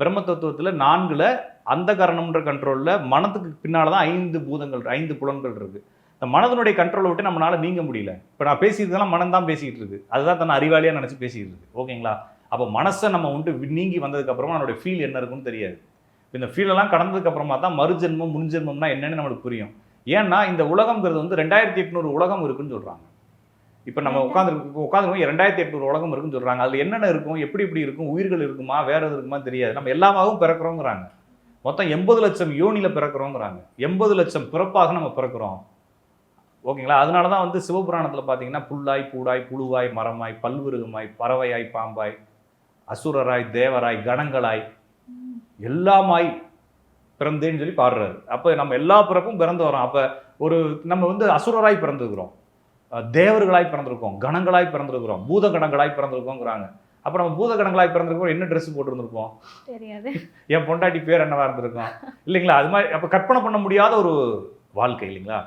பிரம்ம தத்துவத்தில் நான்கில் அந்த கரணம்ன்ற கண்ட்ரோலில் மனத்துக்கு பின்னால் தான் ஐந்து பூதங்கள் ஐந்து புலன்கள் இருக்குது இந்த மனதனுடைய கண்ட்ரோலை விட்டு நம்மளால் நீங்க முடியல. இப்போ நான் பேசியதெல்லாம் மனம் தான் பேசிக்கிட்டு இருக்கு. அதுதான் தன்னை அறிவாளியாக நினச்சி பேசிக்கிட்டு இருக்கு. ஓகேங்களா? அப்போ மனசை நம்ம உண்டு நீங்கி வந்ததுக்கப்புறமா அதனுடைய நம்மளுடைய ஃபீல் என்ன இருக்குன்னு தெரியாது. இந்த ஃபீலெல்லாம் கடந்ததுக்கப்புறமா தான் மறுஜென்மம் முன்ஜென்மம்னா என்னென்னு நம்மளுக்கு புரியும். ஏன்னா இந்த உலகம்ங்கிறது வந்து ரெண்டாயிரத்தி எட்நூறு உலகம் இருக்குன்னு சொல்கிறாங்க இப்போ நம்ம உட்காந்து உட்காந்துருக்கோம் ரெண்டாயிரத்தி எட்நூறு உலகம் இருக்குன்னு சொல்றாங்க. அதுல என்னென்ன இருக்கும்? எப்படி எப்படி இருக்கும்? உயிர்கள் இருக்குமா? வேற எது இருக்குமா? தெரியாது. நம்ம எல்லாமாவும் பிறக்கிறோங்கிறாங்க. மொத்தம் எண்பது லட்சம் யோனில பிறக்கிறோங்கிறாங்க. எண்பது லட்சம் பிறப்பாக நம்ம பிறக்கிறோம். ஓகேங்களா? அதனால தான் வந்து சிவபுராணத்தில் பார்த்தீங்கன்னா புல்லாய் பூடாய் புழுவாய் மரமாய் பல்விருகமாய் பறவையாய் பாம்பாய் அசுரராய் தேவராய் கணங்களாய் எல்லாமாய் பிறந்தேன்னு சொல்லி பாடுறாரு. அப்போ நம்ம எல்லா பிறப்பும் பிறந்து வரோம் அப்போ ஒரு நம்ம வந்து அசுரராய் பிறந்திருக்கிறோம். தேவர்களாய் பிறந்திருக்கோம் கணங்களாய் பிறந்திருக்கிறோம் பூத கணங்களாய் பிறந்திருக்கோங்கிறாங்க. அப்போ நம்ம பூத கணங்களாய் பிறந்திருக்கோம் என்ன ட்ரெஸ் போட்டிருந்திருப்போம்? தெரியாது. என் பொண்டாட்டி பேர் என்னவா இருந்திருக்கும்? இல்லைங்களா? அது மாதிரி அப்போ கற்பனை பண்ண முடியாத ஒரு வாழ்க்கை இல்லைங்களா?